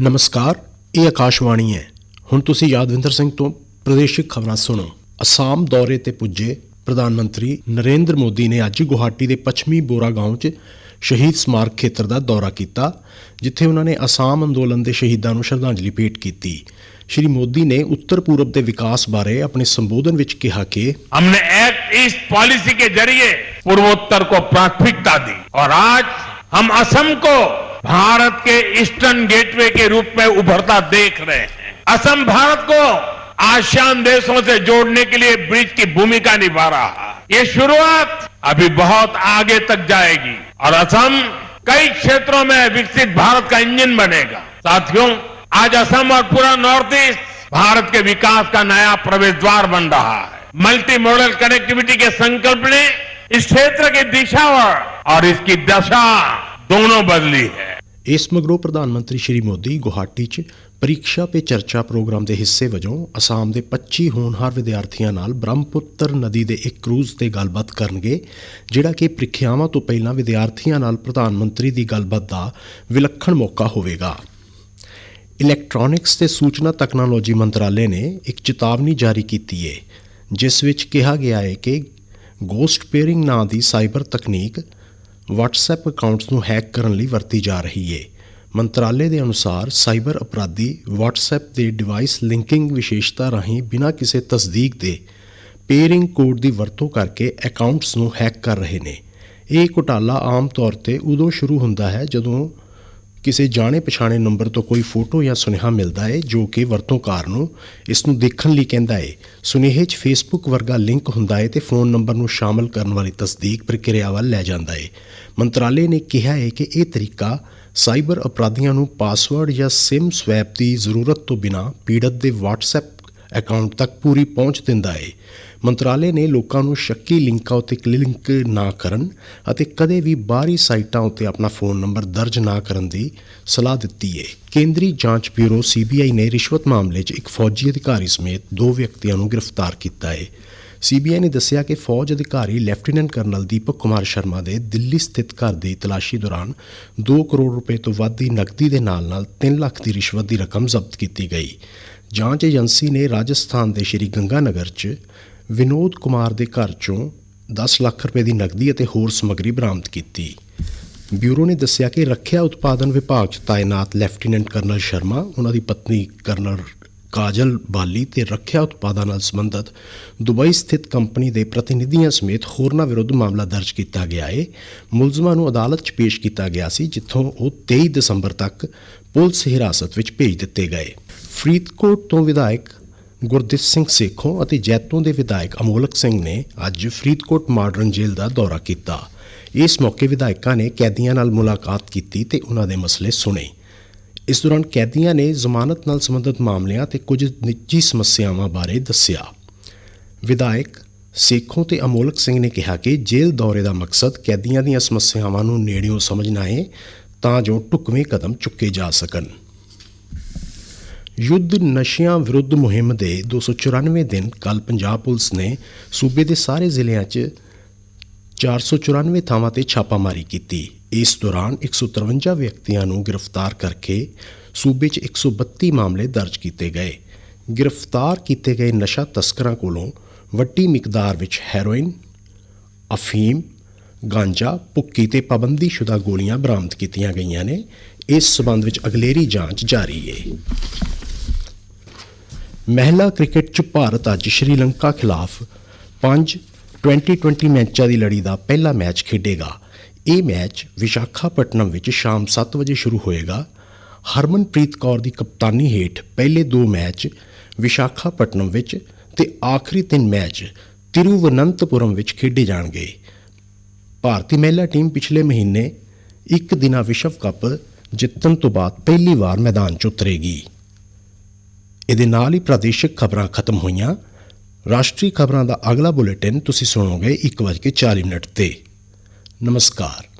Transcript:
ਨਮਸਕਾਰ ਇਹ ਆਕਾਸ਼ਵਾਣੀ ਹੈ ਹੁਣ ਤੁਸੀਂ ਯਾਦਵਿੰਦਰ ਸਿੰਘ ਤੋਂ ਪ੍ਰਦੇਸ਼ਿਕ ਖਬਰਾਂ ਸੁਣੋ ਅਸਾਮ ਦੌਰੇ ਤੇ ਪੁੱਜੇ ਪ੍ਰਧਾਨ ਮੰਤਰੀ ਨਰਿੰਦਰ ਮੋਦੀ ਨੇ ਅੱਜ ਗੁਹਾਟੀ ਦੇ ਪੱਛਮੀ ਬੋਰਾ ਗਾਉਂ 'ਚ ਸ਼ਹੀਦ ਸਮਾਰਕ ਖੇਤਰ ਦਾ ਦੌਰਾ ਕੀਤਾ ਜਿੱਥੇ ਉਹਨਾਂ ਨੇ ਅਸਾਮ ਅੰਦੋਲਨ ਦੇ ਸ਼ਹੀਦਾਂ ਨੂੰ ਸ਼ਰਧਾਂਜਲੀ ਭੇਟ ਕੀਤੀ ਸ਼੍ਰੀ ਮੋਦੀ ਨੇ ਉੱਤਰ ਪੂਰਬ ਦੇ ਵਿਕਾਸ ਬਾਰੇ ਆਪਣੇ ਸੰਬੋਧਨ ਵਿੱਚ ਕਿਹਾ ਕਿ हमने एक्ट ईस्ट पॉलिसी के जरिए पूर्वोत्तर को प्राथमिकता दी और आज हम असम को भारत के ईस्टर्न गेटवे के रूप में उभरता देख रहे हैं। असम भारत को आसियान देशों से जोड़ने के लिए ब्रिज की भूमिका निभा रहा है। ये शुरुआत अभी बहुत आगे तक जाएगी और असम कई क्षेत्रों में विकसित भारत का इंजन बनेगा। साथियों, आज असम और पूरा नॉर्थ ईस्ट भारत के विकास का नया प्रवेश द्वार बन रहा है। मल्टी मॉडल कनेक्टिविटी के संकल्प ने इस क्षेत्र की दिशा और इसकी दशा दोनों बदली है। ਇਸ ਮਗਰੋਂ ਪ੍ਰਧਾਨ ਮੰਤਰੀ ਸ਼੍ਰੀ ਮੋਦੀ ਗੁਹਾਟੀ 'ਚ ਪ੍ਰੀਖਿਆ ਪੇ ਚਰਚਾ ਪ੍ਰੋਗਰਾਮ ਦੇ ਹਿੱਸੇ ਵਜੋਂ ਅਸਾਮ ਦੇ 25 ਹੋਣਹਾਰ ਵਿਦਿਆਰਥੀਆਂ ਨਾਲ ਬ੍ਰਹਮਪੁੱਤਰ ਨਦੀ ਦੇ ਇੱਕ ਕਰੂਜ਼ ਤੇ ਗੱਲਬਾਤ ਕਰਨਗੇ, ਜਿਹੜਾ ਕਿ ਪ੍ਰੀਖਿਆਵਾਂ ਤੋਂ ਪਹਿਲਾਂ ਵਿਦਿਆਰਥੀਆਂ ਨਾਲ ਪ੍ਰਧਾਨ ਮੰਤਰੀ ਦੀ ਗੱਲਬਾਤ ਦਾ ਵਿਲੱਖਣ ਮੌਕਾ ਹੋਵੇਗਾ। ਇਲੈਕਟ੍ਰੋਨਿਕਸ ਤੇ ਸੂਚਨਾ ਤਕਨਾਲੋਜੀ ਮੰਤਰਾਲੇ ਨੇ ਇੱਕ ਚੇਤਾਵਨੀ ਜਾਰੀ ਕੀਤੀ ਹੈ ਜਿਸ ਵਿੱਚ ਕਿਹਾ ਗਿਆ ਹੈ ਕਿ ਗੋਸਟ ਪੇਅਰਿੰਗ ਨਾਂ ਦੀ ਸਾਈਬਰ ਤਕਨੀਕ WhatsApp ਅਕਾਊਂਟਸ ਨੂੰ ਹੈਕ ਕਰਨ ਲਈ ਵਰਤੀ ਜਾ ਰਹੀ ਹੈ ਮੰਤਰਾਲੇ ਦੇ ਅਨੁਸਾਰ ਸਾਈਬਰ ਅਪਰਾਧੀ WhatsApp ਦੇ ਡਿਵਾਈਸ ਲਿੰਕਿੰਗ ਵਿਸ਼ੇਸ਼ਤਾ ਰਾਹੀਂ ਬਿਨਾਂ ਕਿਸੇ ਤਸਦੀਕ ਦੇ ਪੇਅਰਿੰਗ ਕੋਡ ਦੀ ਵਰਤੋਂ ਕਰਕੇ ਅਕਾਊਂਟਸ ਨੂੰ ਹੈਕ ਕਰ ਰਹੇ ਨੇ। ਇਹ ਘੁਟਾਲਾ ਆਮ ਤੌਰ ਤੇ ਉਦੋਂ ਸ਼ੁਰੂ ਹੁੰਦਾ ਹੈ ਜਦੋਂ ਕਿਸੇ ਜਾਣੇ ਪਛਾਣੇ ਨੰਬਰ ਤੋਂ ਕੋਈ ਫੋਟੋ ਜਾਂ ਸੁਨੇਹਾ ਮਿਲਦਾ ਹੈ, ਜੋ ਕਿ ਵਰਤੋਂਕਾਰ ਨੂੰ ਇਸ ਨੂੰ ਦੇਖਣ ਲਈ ਕਹਿੰਦਾ ਹੈ। ਸੁਨੇਹੇ 'ਚ ਫੇਸਬੁੱਕ ਵਰਗਾ ਲਿੰਕ ਹੁੰਦਾ ਹੈ ਤੇ ਫੋਨ ਨੰਬਰ ਨੂੰ ਸ਼ਾਮਲ ਕਰਨ ਵਾਲੀ ਤਸਦੀਕ ਪ੍ਰਕਿਰਿਆ ਵੱਲ ਲੈ ਜਾਂਦਾ ਹੈ। ਮੰਤਰਾਲੇ ਨੇ ਕਿਹਾ ਹੈ ਕਿ ਇਹ ਤਰੀਕਾ ਸਾਈਬਰ ਅਪਰਾਧੀਆਂ ਨੂੰ ਪਾਸਵਰਡ ਜਾਂ ਸਿਮ ਸਵੈਪ ਦੀ ਜ਼ਰੂਰਤ ਤੋਂ ਬਿਨਾਂ ਪੀੜਤ ਦੇ WhatsApp ਅਕਾਊਂਟ ਤੱਕ ਪੂਰੀ ਪਹੁੰਚ ਦਿੰਦਾ ਹੈ ਮੰਤਰਾਲੇ ਨੇ ਲੋਕਾਂ ਨੂੰ ਸ਼ੱਕੀ ਲਿੰਕਾਂ ਉੱਤੇ ਕਲਿੱਕ ਨਾ ਕਰਨ ਅਤੇ ਕਦੇ ਵੀ ਬਾਹਰੀ ਸਾਈਟਾਂ ਉੱਤੇ ਆਪਣਾ ਫੋਨ ਨੰਬਰ ਦਰਜ ਨਾ ਕਰਨ ਦੀ ਸਲਾਹ ਦਿੱਤੀ ਹੈ ਕੇਂਦਰੀ ਜਾਂਚ ਬਿਊਰੋ ਸੀਬੀਆਈ ਨੇ ਰਿਸ਼ਵਤ ਮਾਮਲੇ 'ਚ ਇੱਕ ਫੌਜੀ ਅਧਿਕਾਰੀ ਸਮੇਤ ਦੋ ਵਿਅਕਤੀਆਂ ਨੂੰ ਗ੍ਰਿਫਤਾਰ ਕੀਤਾ ਹੈ ਸੀਬੀਆਈ ਨੇ ਦੱਸਿਆ ਕਿ ਫੌਜ ਅਧਿਕਾਰੀ ਲੈਫਟੀਨੈਂਟ ਕਰਨਲ ਦੀਪਕ ਕੁਮਾਰ ਸ਼ਰਮਾ ਦੇ ਦਿੱਲੀ ਸਥਿਤ ਘਰ ਦੀ ਤਲਾਸ਼ੀ ਦੌਰਾਨ 2 ਕਰੋੜ ਰੁਪਏ ਤੋਂ ਵੱਧ ਦੀ ਨਕਦੀ ਦੇ ਨਾਲ-ਨਾਲ 3 ਲੱਖ ਦੀ ਰਿਸ਼ਵਤ ਦੀ ਰਕਮ ਜ਼ਬਤ ਕੀਤੀ ਗਈ। ਜਾਂਚ ਏਜੰਸੀ ਨੇ ਰਾਜਸਥਾਨ ਦੇ ਸ਼੍ਰੀ ਗੰਗਾਨਗਰ 'ਚ ਵਿਨੋਦ ਕੁਮਾਰ ਦੇ ਘਰ 'ਚੋਂ 10 ਲੱਖ ਰੁਪਏ ਦੀ ਨਕਦੀ ਅਤੇ ਹੋਰ ਸਮੱਗਰੀ ਬਰਾਮਦ ਕੀਤੀ। ਬਿਊਰੋ ਨੇ ਦੱਸਿਆ ਕਿ ਰੱਖਿਆ ਉਤਪਾਦਨ ਵਿਭਾਗ 'ਚ ਤਾਇਨਾਤ ਲੈਫਟੀਨੈਂਟ ਕਰਨਲ ਸ਼ਰਮਾ, ਉਹਨਾਂ ਦੀ ਪਤਨੀ ਕਰਨਲ ਕਾਜਲ ਬਾਲੀ ਤੇ ਰੱਖਿਆ ਉਤਪਾਦਾਂ ਨਾਲ ਸੰਬੰਧਿਤ ਦੁਬਈ ਸਥਿਤ ਕੰਪਨੀ ਦੇ ਪ੍ਰਤੀਨਿਧੀਆਂ ਸਮੇਤ ਹੋਰਨਾਂ ਵਿਰੁੱਧ ਮਾਮਲਾ ਦਰਜ ਕੀਤਾ ਗਿਆ ਹੈ ਮੁਲਜ਼ਮਾਂ ਨੂੰ ਅਦਾਲਤ 'ਚ ਪੇਸ਼ ਕੀਤਾ ਗਿਆ ਸੀ, ਜਿੱਥੋਂ ਉਹ 23 ਦਸੰਬਰ ਤੱਕ ਪੁਲਿਸ ਹਿਰਾਸਤ ਵਿੱਚ ਭੇਜ ਦਿੱਤੇ ਗਏ। ਫਰੀਦਕੋਟ ਤੋਂ ਵਿਧਾਇਕ ਗੁਰਦਿੱਤ ਸਿੰਘ ਸੇਖੋਂ ਅਤੇ ਜੈਤੋਂ ਦੇ ਵਿਧਾਇਕ ਅਮੋਲਕ ਸਿੰਘ ਨੇ ਅੱਜ ਫਰੀਦਕੋਟ ਮਾਡਰਨ ਜੇਲ੍ਹ ਦਾ ਦੌਰਾ ਕੀਤਾ। ਇਸ ਮੌਕੇ ਵਿਧਾਇਕਾਂ ਨੇ ਕੈਦੀਆਂ ਨਾਲ ਮੁਲਾਕਾਤ ਕੀਤੀ ਤੇ ਉਹਨਾਂ ਦੇ ਮਸਲੇ ਸੁਣੇ। ਇਸ ਦੌਰਾਨ ਕੈਦੀਆਂ ਨੇ ਜ਼ਮਾਨਤ ਨਾਲ ਸੰਬੰਧਿਤ ਮਾਮਲਿਆਂ ਤੇ ਕੁਝ ਨਿੱਜੀ ਸਮੱਸਿਆਵਾਂ ਬਾਰੇ ਦੱਸਿਆ। ਵਿਧਾਇਕ ਸੇਖੋਂ ਤੇ ਅਮੋਲਕ ਸਿੰਘ ਨੇ ਕਿਹਾ ਕਿ ਜੇਲ੍ਹ ਦੌਰੇ ਦਾ ਮਕਸਦ ਕੈਦੀਆਂ ਦੀਆਂ ਸਮੱਸਿਆਵਾਂ ਨੂੰ ਨੇੜਿਓਂ ਸਮਝਣਾ ਹੈ ਤਾਂ ਜੋ ਢੁਕਵੇਂ ਕਦਮ ਚੁੱਕੇ ਜਾ ਸਕਣ। ਯੁੱਧ ਨਸ਼ਿਆਂ ਵਿਰੁੱਧ ਮੁਹਿੰਮ ਦੇ 294 ਦਿਨ ਕੱਲ ਪੰਜਾਬ ਪੁਲਿਸ ਨੇ ਸੂਬੇ ਦੇ ਸਾਰੇ ਜ਼ਿਲ੍ਹਿਆਂ 'ਚ 494 ਥਾਵਾਂ ਤੇ ਛਾਪਾਮਾਰੀ ਕੀਤੀ। ਇਸ ਦੌਰਾਨ 153 ਵਿਅਕਤੀਆਂ ਨੂੰ ਗ੍ਰਿਫਤਾਰ ਕਰਕੇ ਸੂਬੇ 'ਚ 132 ਮਾਮਲੇ ਦਰਜ ਕੀਤੇ ਗਏ। ਗ੍ਰਿਫਤਾਰ ਕੀਤੇ ਗਏ ਨਸ਼ਾ ਤਸਕਰਾਂ ਕੋਲੋਂ ਵੱਡੀ ਮਿਕਦਾਰ ਵਿੱਚ ਹੈਰੋਇਨ, ਅਫੀਮ, ਗਾਂਜਾ, ਭੁੱਕੀ ਤੇ ਪਾਬੰਦੀਸ਼ੁਦਾ ਗੋਲੀਆਂ ਬਰਾਮਦ ਕੀਤੀਆਂ ਗਈਆਂ ਨੇ। ਇਸ ਸਬੰਧ ਵਿੱਚ ਅਗਲੇਰੀ ਜਾਂਚ ਜਾਰੀ ਹੈ ਮਹਿਲਾ ਕ੍ਰਿਕਟ 'ਚ ਭਾਰਤ ਅੱਜ ਸ਼੍ਰੀਲੰਕਾ ਖਿਲਾਫ 5 2020 ਮੈਚਾਂ ਦੀ ਲੜੀ ਦਾ ਪਹਿਲਾ ਮੈਚ ਖੇਡੇਗਾ। ਇਹ ਮੈਚ ਵਿਸ਼ਾਖਾਪਟਨਮ ਵਿੱਚ ਸ਼ਾਮ 7 ਵਜੇ ਸ਼ੁਰੂ ਹੋਏਗਾ। ਹਰਮਨਪ੍ਰੀਤ ਕੌਰ ਦੀ ਕਪਤਾਨੀ ਹੇਠ ਪਹਿਲੇ ਦੋ ਮੈਚ ਵਿਸ਼ਾਖਾਪਟਨਮ ਵਿੱਚ ਤੇ ਆਖਰੀ ਤਿੰਨ ਮੈਚ ਤਿਰੂਵਨੰਤਪੁਰਮ ਵਿੱਚ ਖੇਡੇ ਜਾਣਗੇ। ਭਾਰਤੀ ਮਹਿਲਾ ਟੀਮ ਪਿਛਲੇ ਮਹੀਨੇ ਇੱਕ ਦਿਨਾ ਵਿਸ਼ਵ ਕੱਪ ਜਿੱਤਣ ਤੋਂ ਬਾਅਦ ਪਹਿਲੀ ਵਾਰ ਮੈਦਾਨ 'ਚ ਉਤਰੇਗੀ। ਇਹਦੇ ਨਾਲ ਹੀ ਪ੍ਰਾਦੇਸ਼ਿਕ ਖਬਰਾਂ ਖਤਮ ਹੋਈਆਂ। ਰਾਸ਼ਟਰੀ ਖਬਰਾਂ ਦਾ ਅਗਲਾ ਬੁਲੇਟਿਨ ਤੁਸੀਂ ਸੁਣੋਗੇ 1:40 ਮਿੰਟ ਤੇ। ਨਮਸਕਾਰ।